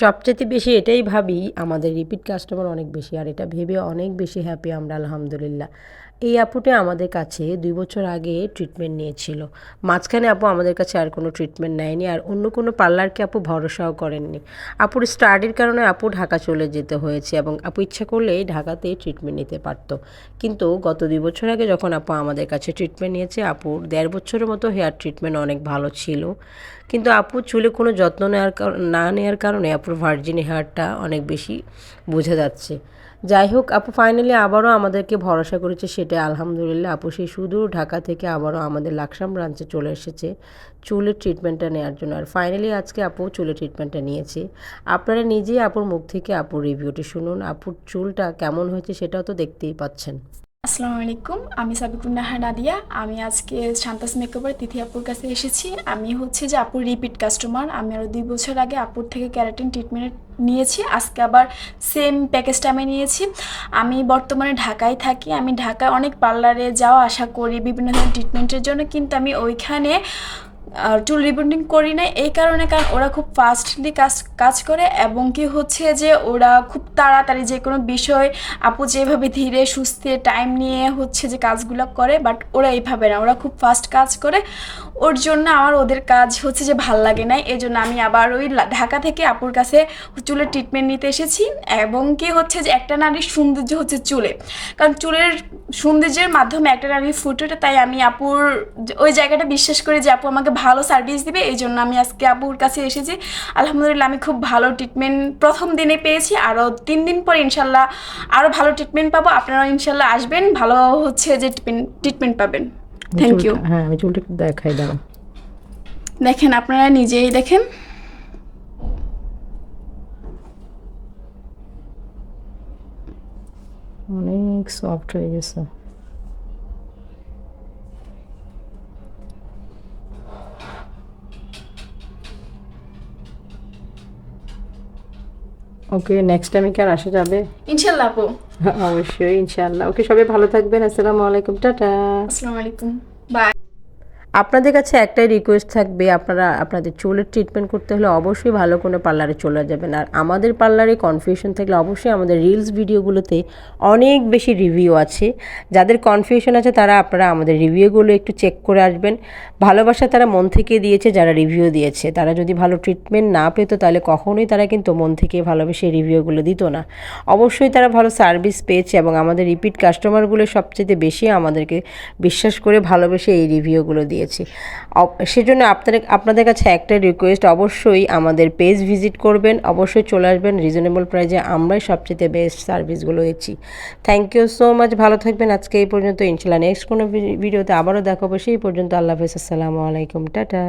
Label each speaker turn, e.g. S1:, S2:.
S1: সবচেয়ে বেশি এটাই ভাবি, আমাদের রিপিট কাস্টমার অনেক বেশি, আর এটা ভেবে অনেক বেশি হ্যাপি আমরা, আলহামদুলিল্লাহ। এই আপুটা আমাদের কাছে দুই বছর আগে ট্রিটমেন্ট নিয়েছিল। মাঝখানে আপু আমাদের কাছে আর কোনো ট্রিটমেন্ট নেয়নি, আর অন্য কোনো পার্লারকে আপু ভরসাও করেননি। আপুর স্টাডির কারণে আপু ঢাকা চলে যেতে হয়েছে, এবং আপু ইচ্ছা করলেই ঢাকাতে ট্রিটমেন্ট নিতে পারতো। কিন্তু গত দুই বছর আগে যখন আপু আমাদের কাছে ট্রিটমেন্ট নিয়েছে, আপুর দেড় বছরের মতো হেয়ার ট্রিটমেন্ট অনেক ভালো ছিল। কিন্তু আপু চুলে কোনো যত্ন নেওয়ার না নেওয়ার কারণে আপুর ভার্জিন হেয়ারটা অনেক বেশি বোঝা যাচ্ছে। যাই হোক, আপু ফাইনালি আবারও আমাদেরকে ভরসা করেছে সেটা আলহামদুলিল্লাহ, আপু সেই সুদূর ঢাকা থেকে আবারও আমাদের লাকসাম ব্রাঞ্চে চলে এসেছে চুলের ট্রিটমেন্টটা নেওয়ার জন্য। আর ফাইনালি আজকে আপু চুলের ট্রিটমেন্টটা নিয়েছে। আপনারা নিজেই আপুর মুখ থেকে আপুর রিভিউটি শুনুন। আপুর চুলটা কেমন হয়েছে সেটাও তো দেখতেই পাচ্ছেন।
S2: আসসালামু আলাইকুম, আমি সাবিকুন্নাহা নাদিয়া। আমি আজকে শান্তাস মেকওভার তিথি আপুর কাছে এসেছি। আমি হচ্ছে যে আপুর রিপিট কাস্টমার আমি আরও দুই বছর আগে আপুর থেকে ক্যারাটিন ট্রিটমেন্ট নিয়েছি। আজকে আবার সেম প্যাকেজটা আমি নিয়েছি। আমি বর্তমানে ঢাকায় থাকি। আমি ঢাকায় অনেক পার্লারে যাওয়া আশা করি, বিভিন্ন ধরনের ট্রিটমেন্টের জন্য। কিন্তু আমি ওইখানে আর চুল রিবন্ডিং করি না এই কারণে কারণ ওরা খুব ফাস্টলি কাজ কাজ করে এবং কি হচ্ছে যে ওরা খুব তাড়াতাড়ি যে কোনো বিষয় আপু যেভাবে ধীরে সুস্থে টাইম নিয়ে হচ্ছে যে কাজগুলো করে বাট ওরা এইভাবে না, ওরা খুব ফাস্ট কাজ করে। ওর জন্য আমার ওদের কাজ হচ্ছে যে ভালো লাগে না এই জন্য আমি আবার ওই ঢাকা থেকে আপুর কাছে চুলের ট্রিটমেন্ট নিতে এসেছি। এবং কি হচ্ছে যে একটা নারীর সৌন্দর্য হচ্ছে চুলে। কারণ চুলের সৌন্দর্যের মাধ্যমে একটা নারীর ফুটে ওঠে, তাই আমি আপুর ওই জায়গাটা বিশ্বাস করি যে আপু আমাকে ভালো সার্ভিস দিবে এই জন্য আমি আজকে আপুর কাছে এসেছি। আলহামদুলিল্লাহ আমি খুব ভালো ট্রিটমেন্ট প্রথম দিনে পেয়েছি আরও তিন দিন পর ইনশাল্লাহ আরও ভালো ট্রিটমেন্ট পাবো। আপনারা ইনশাল্লাহ আসবেন ভালো হচ্ছে যে ট্রিটমেন্ট পাবেন। থ্যাংক ইউ
S1: হ্যাঁ আমি চুলটা দেখাই দাও
S2: দেখেন আপনারা নিজেই দেখেন।
S1: অনেক সফট হয়ে গেছে। ওকে নেক্সট টাইমে কি আর আসা যাবে?
S2: ইনশাআল্লাহ আপু।
S1: অবশ্যই ইনশাআল্লাহ ওকে সবাই ভালো থাকবেন। আসসালামু আলাইকুম। টাটা।
S2: আসসালামু আলাইকুম।
S1: আপনাদের কাছে একটাই রিকোয়েস্ট থাকবে, আপনারা আপনাদের চুলের ট্রিটমেন্ট করতে হলে অবশ্যই ভালো কোনো পার্লারে চলে যাবেন। আর আমাদের পার্লারে কনফিউশন থাকলে অবশ্যই আমাদের রিলস ভিডিওগুলোতে অনেক বেশি রিভিউ আছে। যাদের কনফিউশন আছে, তারা আপনারা আমাদের রিভিউগুলো একটু চেক করে আসবেন। ভালোবাসা তারা মন থেকে দিয়েছে, যারা রিভিউ দিয়েছে। তারা যদি ভালো ট্রিটমেন্ট না পেত, তাহলে কখনোই তারা কিন্তু মন থেকে ভালোবেসে রিভিউগুলো দিত না। অবশ্যই তারা ভালো সার্ভিস পেয়েছে এবং আমাদের রিপিট কাস্টমারগুলো সবচেয়ে বেশি আমাদেরকে বিশ্বাস করে ভালোবেসে এই রিভিউগুলো দিয়েছে। সেজন্য আপনাদের আপনাদের কাছে একটা রিকোয়েস্ট অবশ্যই আমাদের পেজ ভিজিট করবেন, অবশ্যই চলে আসবেন। রিজনেবল প্রাইজে আমরাই সবচেয়ে বেস্ট সার্ভিসগুলো দিচ্ছি। থ্যাংক ইউ সো মাচ ভালো থাকবেন। আজকে এই পর্যন্ত, ইনশাল্লাহ নেক্সট কোনো ভিডিওতে আবারও দেখাবো। সেই পর্যন্ত আল্লাহ হাফেজ। আসসালামু আলাইকুম। টাটা।